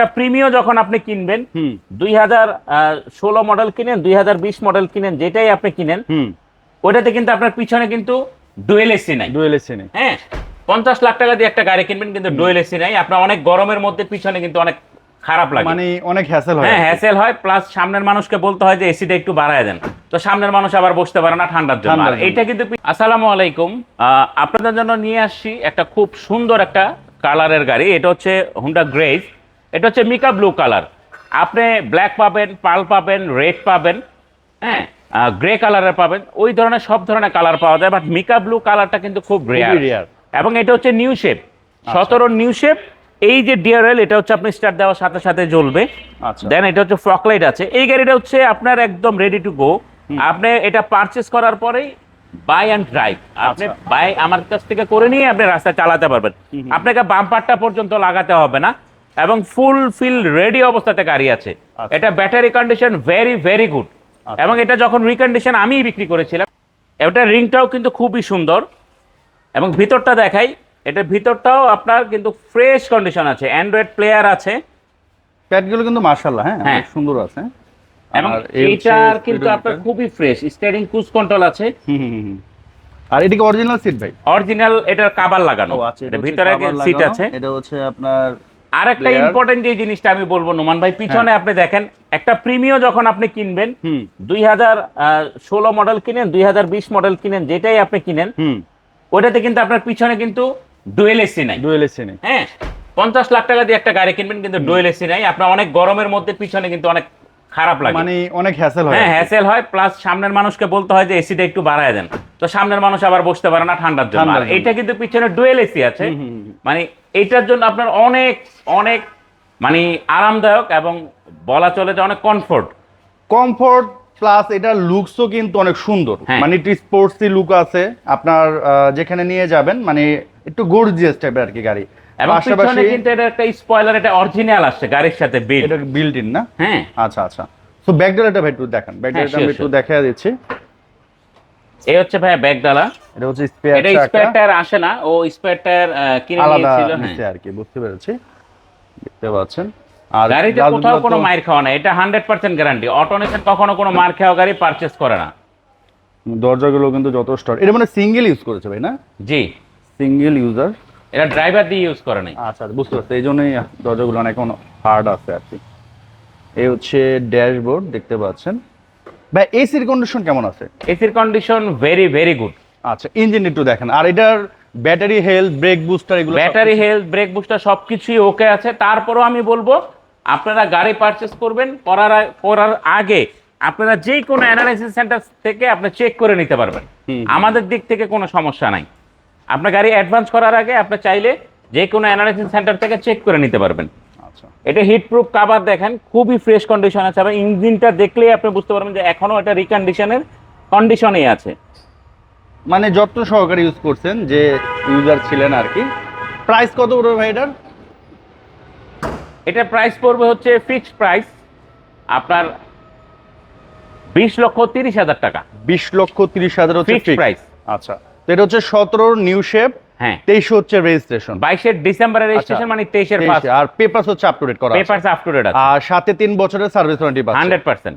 একটা প্রিমিয় যখন আপনি কিনবেন দুই হাজার ষোলো মডেল কিনেন দুই হাজার বিশ মডেল কিনেন যেটাই আপনি কিনেন ওটাতে কিন্তু আপনার পিছনে কিন্তু ডুয়েল এসি নাই। ডুয়েল এসি নেই। হ্যাঁ পঞ্চাশ লাখ টাকা দিয়ে একটা গাড়ি কিনবেন কিন্তু ডুয়েল এসি নাই। আপনার অনেক গরমের মধ্যে পিছনে কিন্তু অনেক খারাপ লাগে। মানে অনেক হ্যাসেল হয় হ্যাঁ হ্যাসেল হয় প্লাস সামনের মানুষকে বলতে হয় যে এসিটা একটু বাড়ায় দেন। তো সামনের মানুষ আবার বসতে পারে না ঠান্ডার জন্য। এইটা কিন্তু আসসালামু আলাইকুম। আহ, আপনাদের জন্য নিয়ে আসছি একটা খুব সুন্দর একটা কালারের গাড়ি। এটা হচ্ছে হুন্ডা গ্রেজ এটা হচ্ছে মিকা ব্লু কালার। আপনি ব্ল্যাক পাবেন পাল পাবেন রেড পাবেন হ্যাঁ? গ্রে কালারের পাবেন ওই ধরনের সব ধরনের কালার পাওয়া যায় বাট মিকা ব্লু কালারটা কিন্তু খুব রেয়ার। এবং এটা হচ্ছে নিউ শেপ সতেরো নিউ শেপ। এই যে ডিআরএল এটা হচ্ছে আপনি স্টার্ট দেওয়ার সাথে সাথে জ্বলবে। আচ্ছা। দেন এটা হচ্ছে ফ্রক লাইট আছে। এই গাড়িটা হচ্ছে আপনার একদম রেডি টু গো আপনি এটা পারচেস করার পরেই বাই অ্যান্ড ড্রাইভ আপনি আচ্ছা। বাই আমার কাছ থেকে করে নিয়ে আপনি রাস্তায় চালাতে পারবেন। আপনাকে বাম্পারটা পর্যন্ত লাগাতে হবে না। এবং ফুল ফিল রেডি অবস্থাতে গাড়ি আছে। আচ্ছা। এটা battery condition very very good. এবং এটা যখন রিকন্ডিশন আমিই বিক্রি করেছিলাম এটা রিংটাও কিন্তু খুবই সুন্দর। এবং ভিতরটা দেখাই এটা ভিতরটাও আপনার কিন্তু ফ্রেশ কন্ডিশন আছে অ্যান্ড্রয়েড প্লেয়ার আছে। প্যাডগুলো কিন্তু মার্শাল্লাহ হ্যাঁ হ্যাঁ। অনেক সুন্দর আছে। এবং এইটার কিন্তু আপনার খুবই ফ্রেশ স্টিয়ারিং ক্রুজ কন্ট্রোল আছে। আর এদিকে অরিজিনাল সিট ভাই? অরিজিনাল এটার কাবার লাগানো। আচ্ছা, এটা ভিতরে সিট আছে। এটা হচ্ছে আপনার আর একটা ইম্পর্টেন্ট যে জিনিসটা আমি বলব নোমান ভাই পিছনে আপনি দেখেন একটা প্রিমিয় যখন আপনি কিনবেন দুই হাজার ষোলো মডেল কিনেন দুই হাজার বিশ মডেল কিনেন যেটাই আপনি কিনেন ওটাতে কিন্তু আপনার পিছনে কিন্তু ডুয়েল এসি নাই। ডুয়েল এসি নেই। হ্যাঁ পঞ্চাশ লাখ টাকা দিয়ে একটা গাড়ি কিনবেন কিন্তু ডুয়েল এসি নাই। আপনার অনেক গরমের মধ্যে পিছনে কিন্তু অনেক খারাপ লাগে। মানে অনেক হ্যাসেল হয়। হ্যাঁ হ্যাসেল হয় প্লাস সামনের মানুষকে বলতে হয় যে এসিটা একটু বাড়ায় দেন। তো সামনের মানুষ আবার বসতে পারে না ঠান্ডার জন্য। আর কিন্তু পিছনে ডুয়েল এসি আছে। মানে এইটার জন্য আপনার অনেক অনেক মানে আরামদায়ক এবং বলা চলে যে অনেক কমফোর্ট কমফোর্ট প্লাস এটার লুকসও কিন্তু অনেক সুন্দর। হ্যাঁ। মানে একটু স্পোর্টসি লুক আছে। আপনার যেখানে নিয়ে যাবেন মানে একটু গর্জিয়াস টাইপের আর কি গাড়ি। এবং পিছনে কিন্তু এটা একটা স্পয়লার এটা অরিজিনাল আসছে গাড়ির সাথে বিল এটা বিল্ট ইন না? হ্যাঁ। আচ্ছা আচ্ছা। তো ব্যাকডালাটা ভাই একটু দেখান। ব্যাকডালাটা আমি একটু দেখা দিচ্ছি। এই হচ্ছে ভাই ব্যাগডালা এটা হচ্ছে স্পেয়ার এটা স্পেয়ার টায়ার আসে না ও স্পেয়ার টায়ার কিনে নিয়েছিল। হ্যাঁ আর কি বুঝতে পেরেছি। দেখতে পাচ্ছেন। আর গাড়িতে কোথাও কোনো মার খাওয়া না এটা হান্ড্রেড পার্সেন্ট গ্যারান্টি অটোনেশন কখনো কোনো মার খাওয়া গাড়ি পারচেস করে না। দরজাগুলো কিন্তু যথেষ্ট। এটা মানে সিঙ্গেল ইউজ করেছে ভাই না? জি। সিঙ্গেল ইউজার এটা ড্রাইভার দিয়ে ইউজ করে নাই। আচ্ছা বুঝতে পারছি। এই জন্যই দরজাগুলো অনেক হার্ড আছে আর কি। এই হচ্ছে ড্যাশবোর্ড দেখতে পাচ্ছেন। ভাই এসির কন্ডিশন কেমন আছে? এসির কন্ডিশন ভেরি ভেরি গুড আচ্ছা ইঞ্জিন একটু দেখেন। আর এটার ব্যাটারি হেলথ ব্রেক বুস্টার এগুলো ব্যাটারি হেলথ ব্রেক বুস্টার সবকিছুই ওকে আছে। তারপরেও আমি বলব আপনারা গাড়ি পারচেস করবেন করার করার আগে আপনারা যে কোনো অ্যানালাইসিস সেন্টার থেকে আপনি চেক করে নিতে পারবেন। আমাদের দিক থেকে কোনো সমস্যা নাই। আপনার গাড়ি অ্যাডভান্স করার আগে আপনি চাইলে যে কোনো অ্যানালাইসিস সেন্টার থেকে চেক করে নিতে পারবেন। এটা হিট প্রুফ কাভার দেখেন খুবই ফ্রেশ কন্ডিশন আছে। এবং ইঞ্জিনটা দেখলেই আপনি বুঝতে পারবেন যে এখনও এটা রিকন্ডিশনের কন্ডিশনেই আছে। মানে যত্ন সহকারে ইউজ করছেন যে ইউজার ছিলেন আর কি। প্রাইস কত পড়বে ভাই এটার? এটা প্রাইস পড়বে হচ্ছে ফিক্সড প্রাইস আপনার বিশ লক্ষ তিরিশ হাজার টাকা। বিশ লক্ষ তিরিশ হাজার হচ্ছে ফিক্সড প্রাইস আচ্ছা। তো এটা হচ্ছে সতেরোর নিউ শেপ হ্যাঁ। তেইশ হচ্ছে রেজিস্ট্রেশন বাইশের ডিসেম্বরের রেজিস্ট্রেশন মানে তেইশের আর পেপার হচ্ছে আপ টু ডেট করা পেপার আপ টু ডেট আর সাথে তিন বছরের সার্ভিস ওয়ারেন্টি হান্ড্রেড পার্সেন্ট